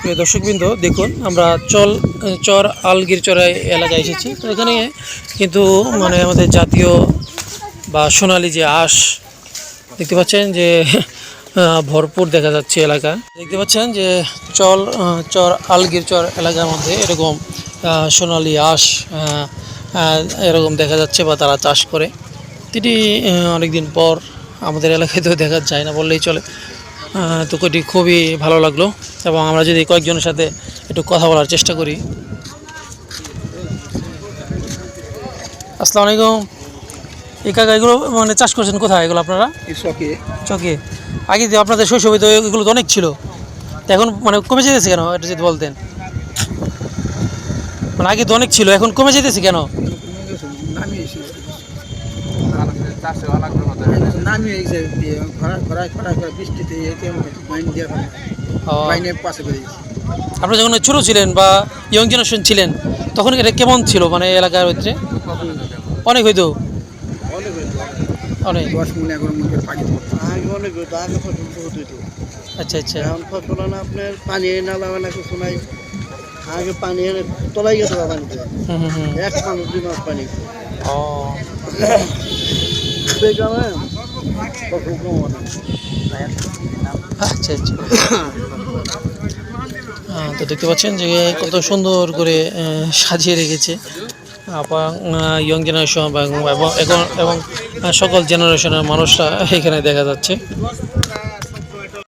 প্রিয় দর্শকবৃন্দ, দেখুন, আমরা চল, চর আলগির চড়াই এলাকায় এসেছি। তো এখানে কিন্তু মানে আমাদের জাতীয় বা সোনালি যে আঁশ, দেখতে পাচ্ছেন যে ভরপুর দেখা যাচ্ছে এলাকা। দেখতে পাচ্ছেন যে, চল চর আলগির চর এলাকার মধ্যে এরকম সোনালি আঁশ এরকম দেখা যাচ্ছে বা তারা চাষ করে। এটি অনেকদিন পর আমাদের এলাকায় তো দেখা যায় না বললেই চলে। তো এটি খুবই ভালো লাগল এবং আমরা যদি কয়েকজনের সাথে একটু কথা বলার চেষ্টা করি। আসসালামু আলাইকুম। এই কাকা এগুলো মানে চাষ করছেন কোথায়? এগুলো আপনারা? কৃষকে চকে। আগে তো আপনাদের শৈশবে তো এগুলো তো অনেক ছিল। তো এখন মানে কমে যেতেছে কেন? এটা যদি বলতেন। মানে আগে তো অনেক ছিল এখন কমে যেতেছে কেন? ঘোরা ঘোরা ঘোরা বৃষ্টিতে মাইন দিয়ে মাইনের পাশে করে যখন ছোট ছিলেন বা ইয়ং জেনারেশন ছিলেন তখন এটা কেমন ছিল মানে এলাকার ভিতরে? অনেক হইতো? অনেক দশ মনে এগারো মনে আগে অনেক আগে ফসল হইতো। আচ্ছা আচ্ছা। এখন ফসল না আপনার পানি কিছু নাই। আগে পানি তোলাই গেছে পানিতে। এক মানুষ দুই মাস পানি। আচ্ছা আচ্ছা। তো দেখতে পাচ্ছেন যে কত সুন্দর করে সাজিয়ে রেখেছে ইয়ং জেনারেশন এবং এবং সকল জেনারেশনের মানুষরা এখানে দেখা যাচ্ছে।